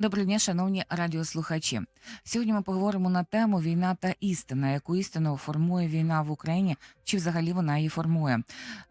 Доброго дня, шановні радіослухачі. Сьогодні ми поговоримо на тему війна та істина, яку істину формує війна в Україні, чи взагалі вона її формує.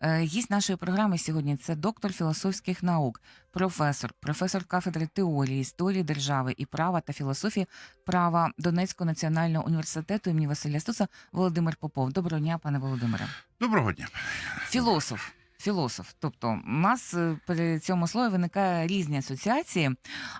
Е, Гість нашої програми сьогодні це доктор філософських наук, професор, професор кафедри теорії, історії держави і права та філософії права Донецького національного університету імені Василя Стуса Володимир Попов. Доброго дня, пане Володимире. Доброго дня. Філософ. Філософ, тобто у нас е, при цьому слові виникає різні асоціації.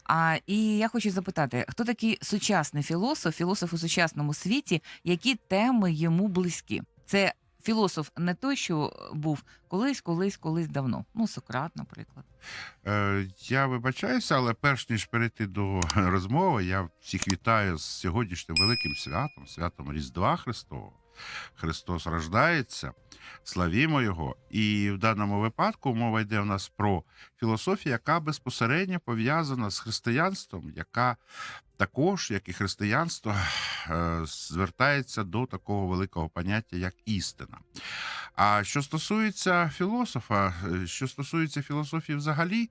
А і я хочу запитати, хто такий сучасний філософ, філософ у сучасному світі, які теми йому близькі? Це філософ не той, що був колись, колись, колись давно. Ну, Сократ, наприклад. Е, я вибачаюся, але перш ніж перейти до розмови, я всіх вітаю з сьогоднішнім великим святом, святом Різдва Христового. Христос рождається, славімо Його. І в даному випадку мова йде у нас про філософію, яка безпосередньо пов'язана з християнством, яка також, як і християнство, е, звертається до такого великого поняття, як істина. А що стосується філософа, е, що стосується філософії взагалі,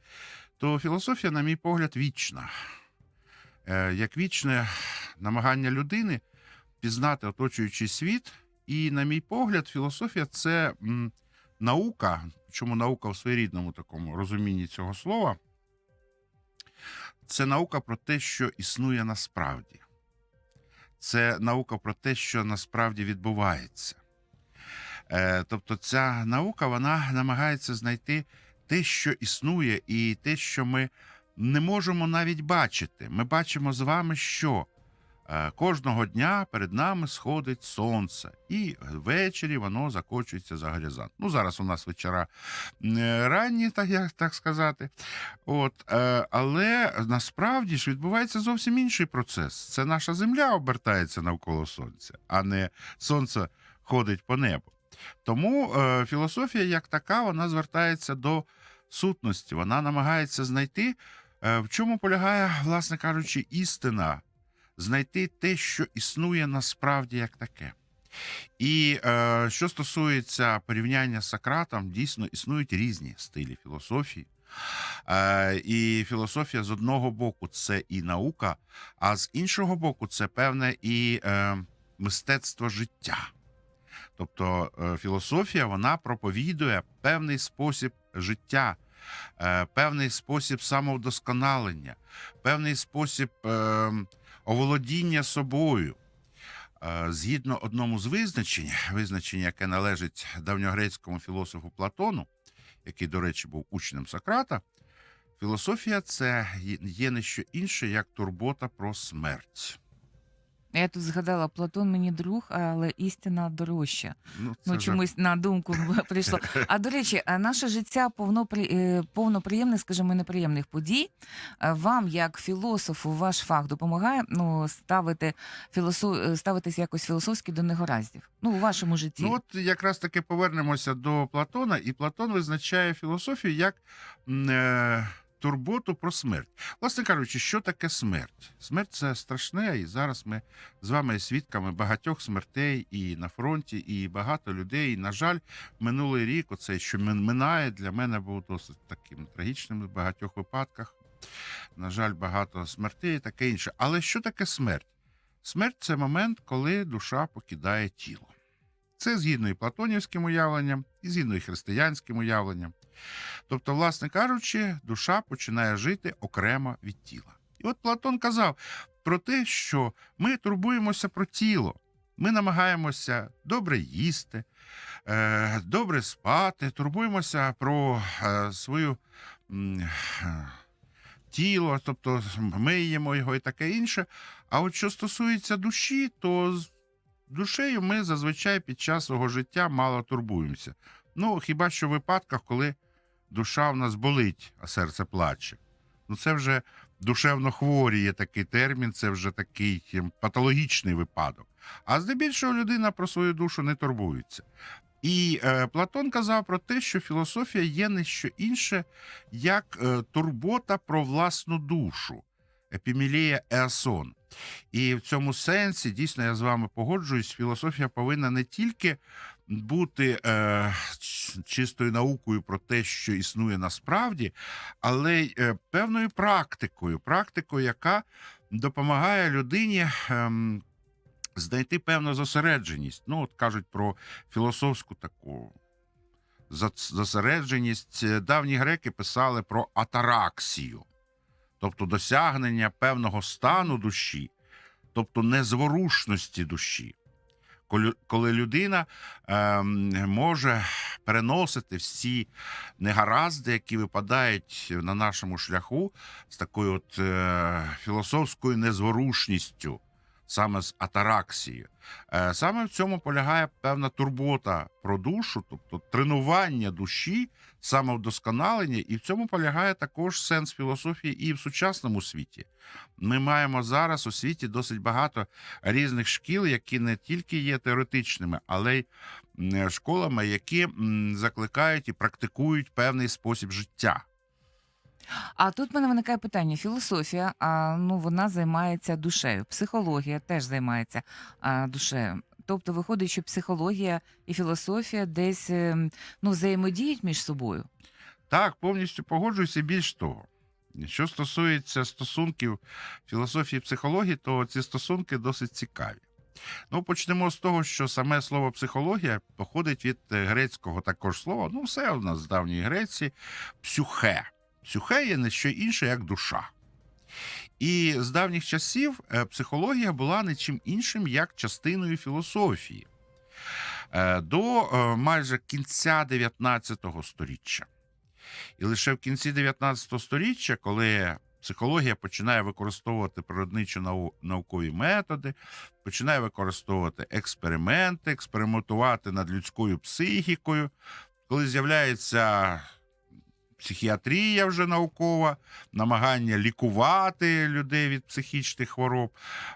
то філософія, на мій погляд, вічна. Е, Як вічне намагання людини пізнати оточуючий світ. І, на мій погляд, філософія це наука, чому наука в своєрідному такому розумінні цього слова, це наука про те, що існує насправді. Це наука про те, що насправді відбувається. Е, тобто, ця наука вона намагається знайти те, що існує, і те, що ми не можемо навіть бачити. Ми бачимо з вами, що кожного дня перед нами сходить сонце, і ввечері воно закочується за горизонт. Ну, зараз у нас вечора е, ранні, так як так сказати. От, е, але насправді ж відбувається зовсім інший процес. Це наша земля обертається навколо сонця, а не сонце ходить по небу. Тому е, філософія, як така, вона звертається до сутності. Вона намагається знайти, е, в чому полягає, власне кажучи, істина, знайти те, що існує насправді як таке. І е, що стосується порівняння з Сократом, дійсно існують різні стилі філософії. Е, і філософія з одного боку це і наука, а з іншого боку, це певне і е, мистецтво життя. Тобто е, філософія вона проповідує певний спосіб життя, е, певний спосіб самовдосконалення, певний спосіб е, оволодіння собою. Е, Згідно одному з визначень, визначення, яке належить давньогрецькому філософу Платону, який, до речі, був учнем Сократа, філософія це є- є не що інше, як турбота про смерть. Я тут згадала, Платон мені друг, але істина дорожча. Ну, Ну, вже- чомусь на думку прийшло. А до речі, а наше життя повно при- е, повно приємних, скажімо, і неприємних подій. Е, Вам, як філософу, ваш фах допомагає ну, ставити філософ... е, ставитись якось філософськи до негораздів. Ну, у вашому житті. Ну, от якраз таки повернемося до Платона, і Платон визначає філософію як м, е, турботу про смерть. Власне кажучи, що таке смерть? Смерть це страшне, і зараз ми з вами свідками багатьох смертей і на фронті, і багато людей. І, на жаль, минулий рік, оцей, що минає, для мене був досить таким трагічним в багатьох випадках. На жаль, багато смертей і таке інше. Але що таке смерть? Смерть це момент, коли душа покидає тіло. Це згідно і платонівським уявленням, і згідно і християнським уявленням. Тобто, власне кажучи, душа починає жити окремо від тіла. І от Платон казав про те, що ми турбуємося про тіло. Ми намагаємося добре їсти, е, добре спати, турбуємося про е, свою е, тіло, тобто миємо його і таке інше. А от що стосується душі, то з душею ми зазвичай під час свого життя мало турбуємося. Ну, хіба що в випадках, коли душа в нас болить, а серце плаче. Ну, це вже душевно хворі є такий термін, це вже такий ем, патологічний випадок. А здебільшого людина про свою душу не турбується. І е, Платон казав про те, що філософія є не що інше, як е, турбота про власну душу, епімілія еасон. І в цьому сенсі дійсно я з вами погоджуюсь, філософія повинна не тільки бути е, чистою наукою про те, що існує насправді, але е, певною практикою, практикою, яка допомагає людині. ем, Знайти певну зосередженість. Ну, от кажуть про філософську таку зосередженість. Е, Давні греки писали про атараксію, тобто досягнення певного стану душі, тобто незворушності душі. Коли- людина ем, може переносити всі негаразди, які випадають на нашому шляху, з такою от е, філософською незворушністю, саме з атараксією. Е, Саме в цьому полягає певна турбота про душу, тобто тренування душі, самовдосконалення, і в цьому полягає також сенс філософії і в сучасному світі. Ми маємо зараз у світі досить багато різних шкіл, які не тільки є теоретичними, але й школами, які закликають і практикують певний спосіб життя. А тут в мене виникає питання: філософія, а, ну вона займається душею, психологія теж займається а, душею. Тобто виходить, що психологія і філософія десь ем, ну, взаємодіють між собою. Так, повністю погоджуюся. Більш того, що стосується стосунків філософії і психології, то ці стосунки досить цікаві. Ну, почнемо з того, що саме слово психологія походить від е, грецького також слова. Ну, все у нас з давньої Греції псюхе. Псюхе є не що інше, як душа. І з давніх часів е, психологія була не чим іншим, як частиною філософії Е, до е, майже кінця 19 століття. І лише в кінці 19 століття, коли психологія починає використовувати природничі наукові методи, починає використовувати експерименти, експериментувати над людською психікою, коли з'являється психіатрія вже наукова, намагання лікувати людей від психічних хвороб.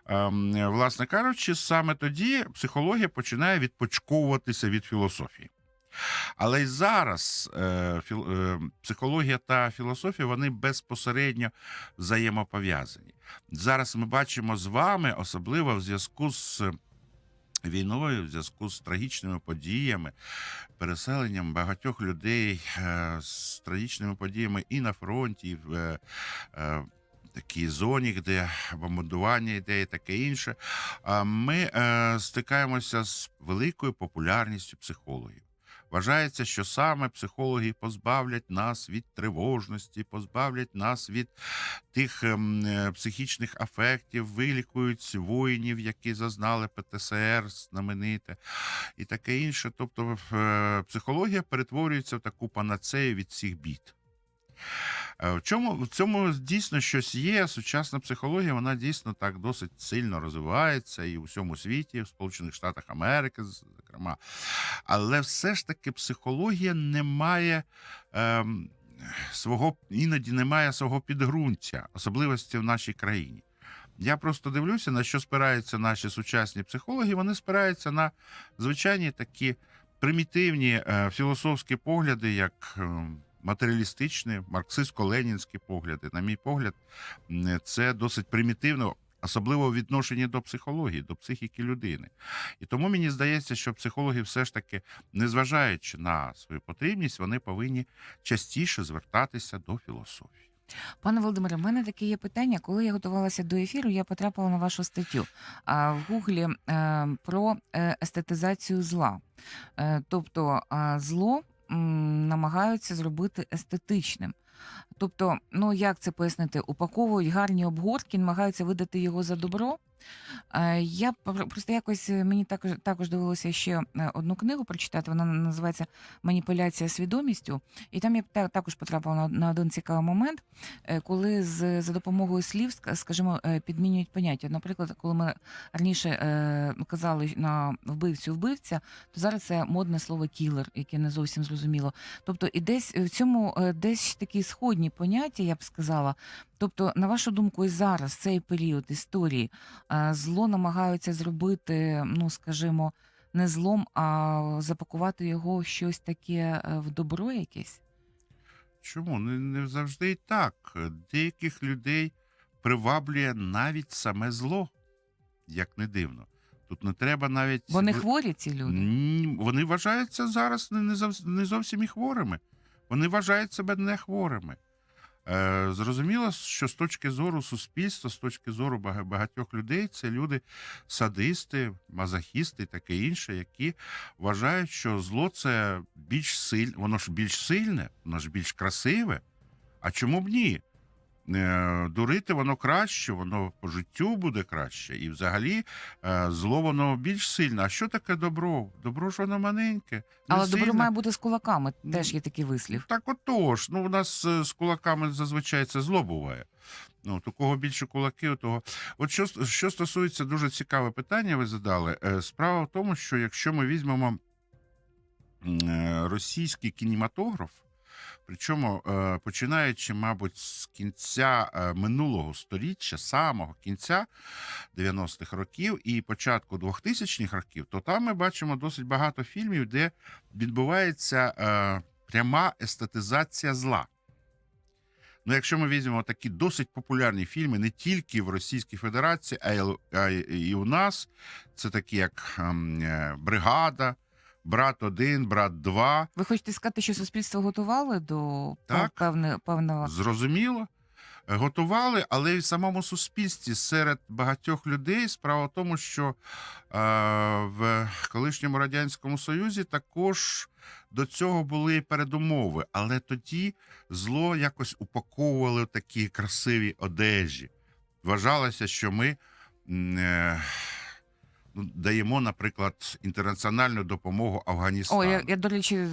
Ем, власне кажучи, саме тоді психологія починає відпочковуватися від філософії. Але й зараз е, е, психологія та філософія вони безпосередньо взаємопов'язані. Зараз ми бачимо з вами, особливо в зв'язку з війною, в зв'язку з трагічними подіями, переселенням багатьох людей е, з трагічними подіями і на фронті, і в е, е, такій зоні, де бомбардування йде і таке інше. Ми стикаємося з великою популярністю психологів. Вважається, що саме психологи позбавлять нас від тривожності, позбавлять нас від тих ем, е, психічних афектів, вилікують воїнів, які зазнали ПТСР знамените, і таке інше. Тобто, е, психологія перетворюється в таку панацею від всіх бід. Е, В чому в цьому дійсно щось є? Сучасна психологія, вона дійсно так досить сильно розвивається і у всьому світі, в Сполучених Штатах Америки, зокрема. Але все ж таки психологія не має ем, свого, іноді не має свого підґрунтя, особливості в нашій країні. Я просто дивлюся, на що спираються наші сучасні психологи. Вони спираються на звичайні такі примітивні е, філософські погляди, як е, матеріалістичні, марксистсько-ленінські погляди. На мій погляд, це досить примітивно, особливо в відношенні до психології, до психіки людини. І тому мені здається, що психологи все ж таки, незважаючи на свою потрібність, вони повинні частіше звертатися до філософії. Пане Володимире, в мене таке є питання. Коли я готувалася до ефіру, я потрапила на вашу статтю в Гуглі е, про е, естетизацію зла. Е, тобто зло намагаються зробити естетичним. Тобто, ну як це пояснити, упаковують гарні обгортки, намагаються видати його за добро. Е, Я пр- просто якось е, мені також також довелося ще е, одну книгу прочитати. Вона називається Маніпуляція свідомістю. І там я також потрапила на, на один цікавий момент, коли з, за допомогою слів, ска- скажімо, підмінюють поняття. Наприклад, коли ми раніше казали на вбивцю вбивця, то зараз це модне слово кілер, яке не зовсім зрозуміло. Тобто, і десь в цьому десь такі сходні поняття, я б сказала. Тобто, на вашу думку, і зараз цей період історії е, зло намагаються зробити, ну скажімо, не злом, а запакувати його щось таке е, в добро якесь. Чому? Не, не завжди і так. Деяких людей приваблює навіть саме зло, як не дивно. Тут не треба навіть Вони хворі ці люди. Ні, Вони вважаються зараз не, не зовсім і хворими. Вони вважають себе не хворими. Е, зрозуміло, що з точки зору суспільства, з точки зору багатьох людей, це люди садисти, мазохісти і таке інше, які вважають, що зло це більш сильне, воно ж більш сильне, воно ж більш красиве. А чому б ні? Е, Дурити воно краще, воно по життю буде краще. І взагалі е, зло воно більш сильне. А що таке добро? Добро ж воно маленьке. Але добро має бути з кулаками. Теж є такий вислів. Так отож, ну у нас е, з кулаками зазвичай це зло буває. Ну, у кого більше кулаки, у того. От що, що стосується дуже цікаве питання, ви задали. Справа в тому, що якщо ми візьмемо російський кінематограф, причому е, починаючи, мабуть, з кінця е, минулого сторіччя, самого кінця 90-х років і початку 2000-х років, то там ми бачимо досить багато фільмів, де відбувається е, пряма естетизація зла. Ну, якщо ми візьмемо такі досить популярні фільми не тільки в Російській Федерації, а й, у нас, це такі як ем, Бригада, Брат 1, Брат 2. Ви хочете сказати, що суспільство готували до Так. певне, певного Зрозуміло. Е, Готували, але й в самому суспільстві серед багатьох людей справа в тому, що е, в колишньому радянському союзі також до цього були передумови, але тоді зло якось упаковували в такі красиві одежі. Вважалося, що ми м, е, даємо, наприклад, інтернаціональну допомогу Афганістану. О, я, я до речі,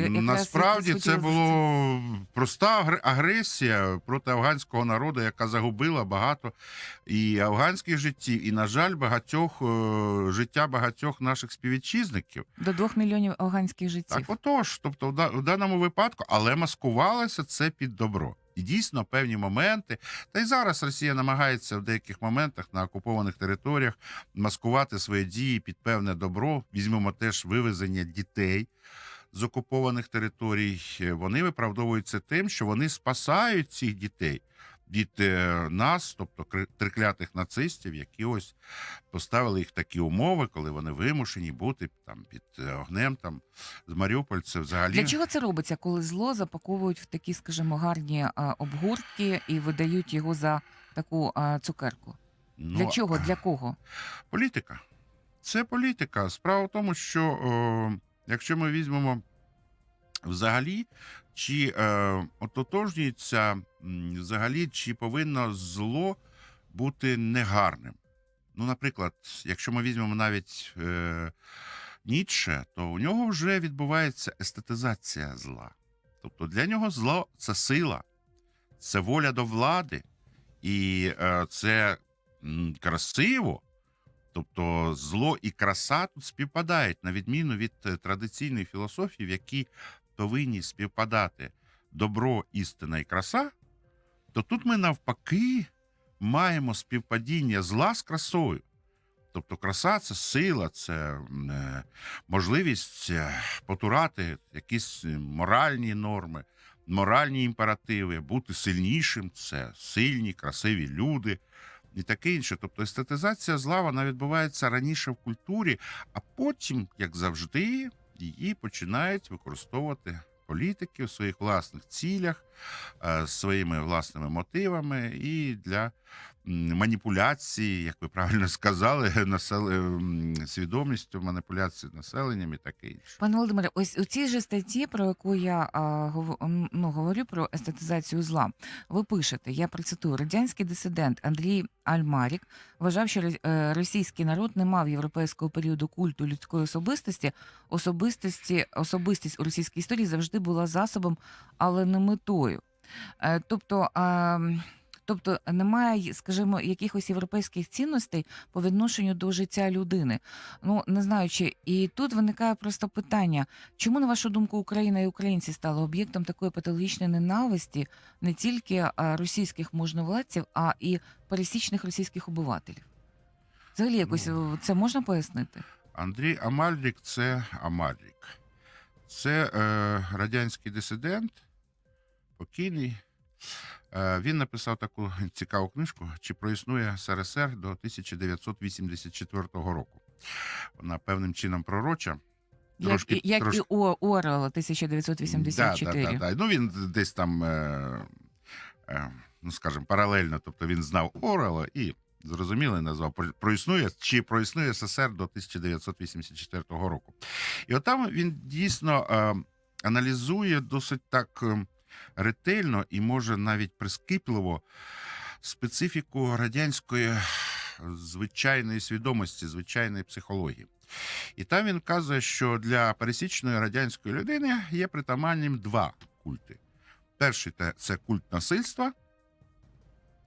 Насправді це було проста агр- агресія проти афганського народу, яка загубила багато і афганських життів, і, на жаль, багатьох е, життя багатьох наших співвітчизників. до двох мільйонів афганських життів. Так, отож, тобто, в даному випадку, але маскувалося це під добро. І дійсно певні моменти, та й зараз Росія намагається в деяких моментах на окупованих територіях маскувати свої дії під певне добро. Візьмемо теж вивезення дітей з окупованих територій. Вони виправдовуються тим, що вони спасають цих дітей від е, нас, тобто триклятих нацистів, які ось поставили їх такі умови, коли вони вимушені бути там під е, огнем. Там з Маріуполь це взагалі Для чого це робиться, коли зло запаковують в такі, скажімо, гарні а, обгортки і видають його за таку цукерку? ну, Для чого? Для кого? політика. Це політика. Справа в тому, що о, якщо ми візьмемо взагалі, чи е, ототожнюється взагалі, чи повинно зло бути негарним. Ну, наприклад, якщо ми візьмемо навіть е, Ніцше, то у нього вже відбувається естетизація зла. Тобто для нього зло це сила, це воля до влади, і е, це м, красиво. Тобто зло і краса тут співпадають, на відміну від е, традиційної філософії, в якій повинні співпадати добро, істина і краса, то тут ми навпаки маємо співпадіння зла з красою. Тобто краса це сила, це е, можливість е, потурати якісь моральні норми, моральні імперативи, бути сильнішим це сильні, красиві люди і таке інше. Тобто естетизація зла вона відбувається раніше в культурі, а потім, як завжди, її починають використовувати політики в своїх власних цілях, е, своїми власними мотивами і для маніпуляції, як ви правильно сказали, насел... м, свідомістю, маніпуляції населенням і таке інше. Пане Володимире, ось у цій же статті, про яку я а, гов- ну, говорю про естетизацію зла, ви пишете, я процитую, радянський дисидент Андрій Альмарік вважав, що е, російський народ не мав європейського періоду культу людської особистості. Особистості, особистість у російській історії завжди була засобом, але не метою. Е, Тобто, а, м, тобто немає, скажімо, якихось європейських цінностей по відношенню до життя людини. Ну не знаю, чи і тут виникає просто питання: чому, на вашу думку, Україна і українці стали об'єктом такої патологічної ненависті не тільки російських можновладців, а і пересічних російських обивателів? Взагалі, якось Ну. це можна пояснити? Андрій Амальрік це Амальрік. Це е, радянський дисидент, покійний, Е, Він написав таку цікаву книжку Чи проіснує СРСР до 1984 року. Вона певним чином пророча. Як, Трошки- як трошки- і Орел 1984. Да, да, да, да. Ну він десь там, е, е, ну скажімо, паралельно. Тобто він знав Орела і зрозуміло назвав проіснує чи проіснує СССР до 1984 року. І от там він дійсно е, аналізує досить так е, ретельно і може навіть прискіпливо специфіку радянської звичайної свідомості, звичайної психології. І там він вказує, що для пересічної радянської людини є притаманним два культи. Перший це культ насильства,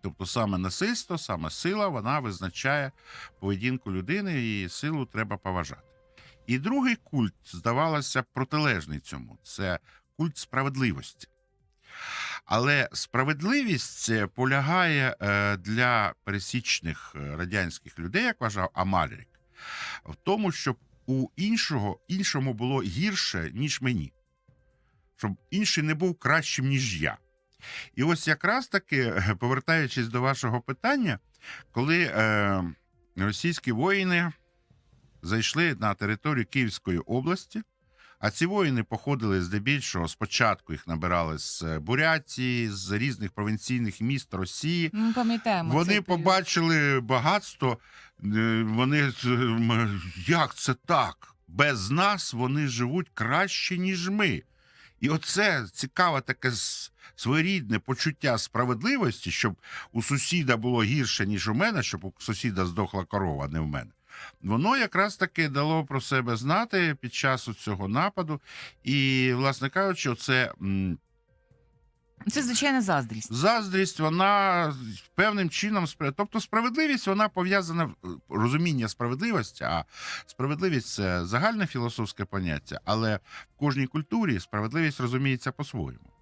тобто саме насильство, саме сила, вона визначає поведінку людини, і силу треба поважати. І другий культ, здавалося, протилежний цьому це культ справедливості. Але справедливість е, полягає е, для пересічних е, радянських людей, як вважав Амальрік, в тому, щоб у іншого іншому було гірше, ніж мені. Щоб інший не був кращим, ніж я. І ось якраз таки, е, повертаючись до вашого питання, коли е, російські воїни зайшли на територію Київської області, а ці воїни походили здебільшого спочатку їх набирали з е, Бурятії, з різних провінційних міст Росії. Ми пам'ятаємо. Вони побачили багатство. е, Вони е, як це так? Без нас вони живуть краще, ніж ми. І оце цікаве таке своєрідне почуття справедливості, щоб у сусіда було гірше, ніж у мене, щоб у сусіда здохла корова, а не в мене. Воно якраз таки дало про себе знати під час цього нападу. І, власне кажучи, це Це звичайна заздрість. Заздрість, вона певним чином Тобто справедливість вона пов'язана розуміння справедливості, а справедливість це загальне філософське поняття, але в кожній культурі справедливість розуміється по-своєму.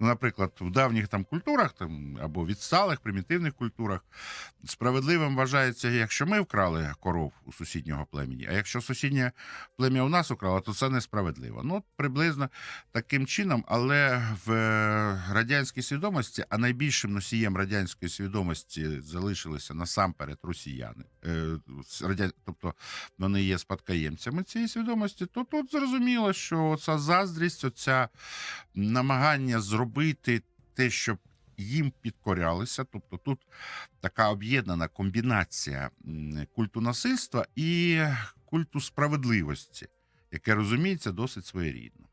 Наприклад, в давніх там культурах там, або відсталих, примітивних культурах справедливим вважається, якщо ми вкрали коров у сусіднього племені, а якщо сусіднє плем'я у нас украло, то це несправедливо. Ну, приблизно таким чином, але в е, радянській свідомості, а найбільшим носієм радянської свідомості залишилися насамперед росіяни, е, тобто вони є спадкоємцями цієї свідомості, то тут зрозуміло, що ця заздрість, оця намагання зробити те, щоб їм підкорялися. Тобто тут така об'єднана комбінація культу насильства і культу справедливості, яке розуміється досить своєрідно.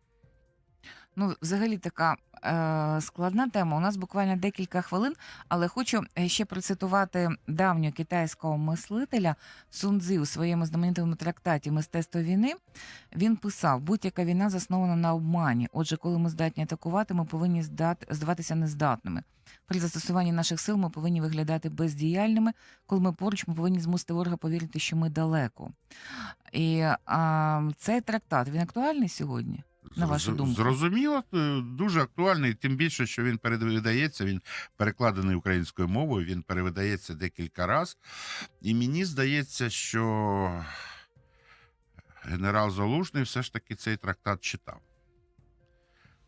Ну, взагалі така е, складна тема. У нас буквально декілька хвилин, але хочу е, ще процитувати давнього китайського мислителя Сунцзи у своєму знаменитому трактаті Мистецтво війни. Він писав: будь-яка війна заснована на обмані. Отже, коли ми здатні атакувати, ми повинні здат, здаватися нездатними. При застосуванні наших сил ми повинні виглядати бездіяльними. Коли ми поруч, ми повинні змусити ворога повірити, що ми далеко. І а, цей трактат він актуальний сьогодні? На вашу думку? Зрозуміло, е, дуже актуальний, тим більше, що він перевидається, він перекладений українською мовою, він перевидається декілька разів. І мені здається, що генерал Залужний все ж таки цей трактат читав.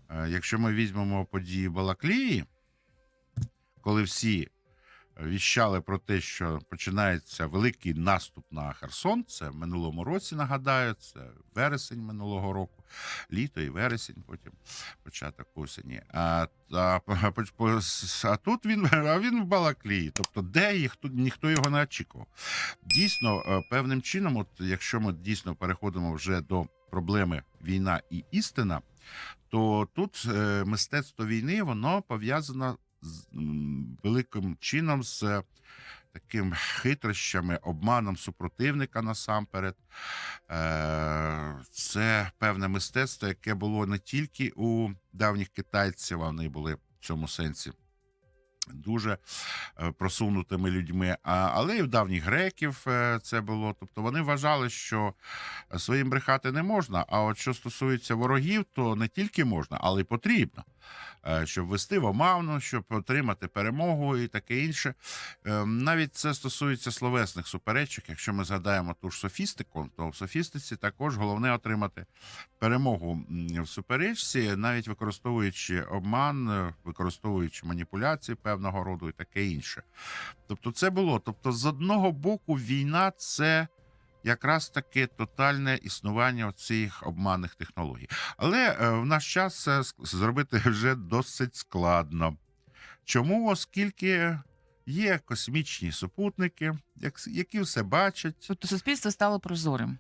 Е, Якщо ми візьмемо події Балаклії, коли всі віщали про те, що починається великий наступ на Херсон, це в минулому році, нагадаю, це вересень минулого року, літо і вересень, потім початок осені. А, а, по- а тут він, а він в Балаклії. Тобто, де їх тут ніхто його не очікував. Дійсно, е, певним чином, от якщо ми дійсно переходимо вже до проблеми війна і істина, то тут е, мистецтво війни воно пов'язано великим чином з таким хитрощами, обманом супротивника насамперед. Е, Це певне мистецтво, яке було не тільки у давніх китайців, вони були в цьому сенсі дуже е, просунутими людьми. Але і в давніх греків е, це було. Тобто вони вважали, що своїм брехати не можна. А от що стосується ворогів, то не тільки можна, але й потрібно. Е, Щоб вести в оману, щоб отримати перемогу і таке інше. Навіть це стосується словесних суперечок. Якщо ми згадаємо ту ж софістику, то в софістиці також головне отримати перемогу в суперечці, навіть використовуючи обман, використовуючи маніпуляції певного роду і таке інше. Тобто, це було. Тобто, з одного боку, війна це якраз таки тотальне існування цих обманних технологій. Але е, в наш час це зробити вже досить складно. Чому? Оскільки є космічні супутники, які все бачать, Тобто суспільство стало прозорим.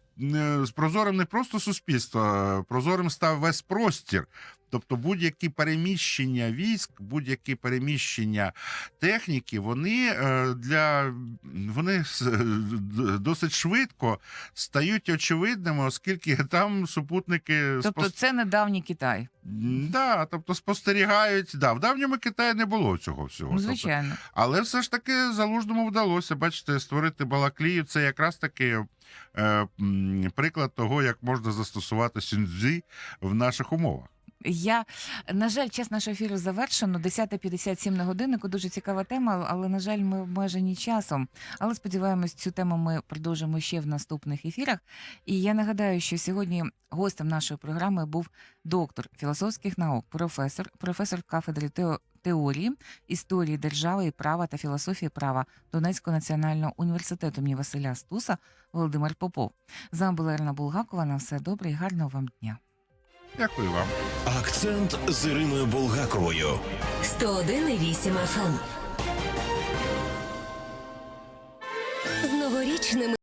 Прозорим не просто суспільство, прозорим став весь простір. Тобто будь-які переміщення військ, будь-які переміщення техніки, вони е, для вони досить швидко стають очевидними, оскільки там супутники Тобто, спос- це недавній Китай. Да, тобто спостерігають. Да, в давньому Китаї не було цього всього. Ну, Тобто, але все ж таки залужному вдалося, бачите, створити Балаклію. Це якраз таки приклад того, як можна застосувати сюньцзі в наших умовах. Я на жаль, час нашого ефіру завершено. 10.57 на годиннику. Дуже цікава тема, але на жаль, ми обмежені часом. Але сподіваємось, цю тему ми продовжимо ще в наступних ефірах. І я нагадаю, що сьогодні гостем нашої програми був доктор філософських наук, професор, професор кафедри теорії, історії держави і права та філософії права Донецького національного університету імені Василя Стуса Володимир Попов. З вами була Ірина Булгакова. На все добре і гарного вам дня. Дякую вам. Акцент з Іриною Булгаковою. 101,8 FM. З новорічними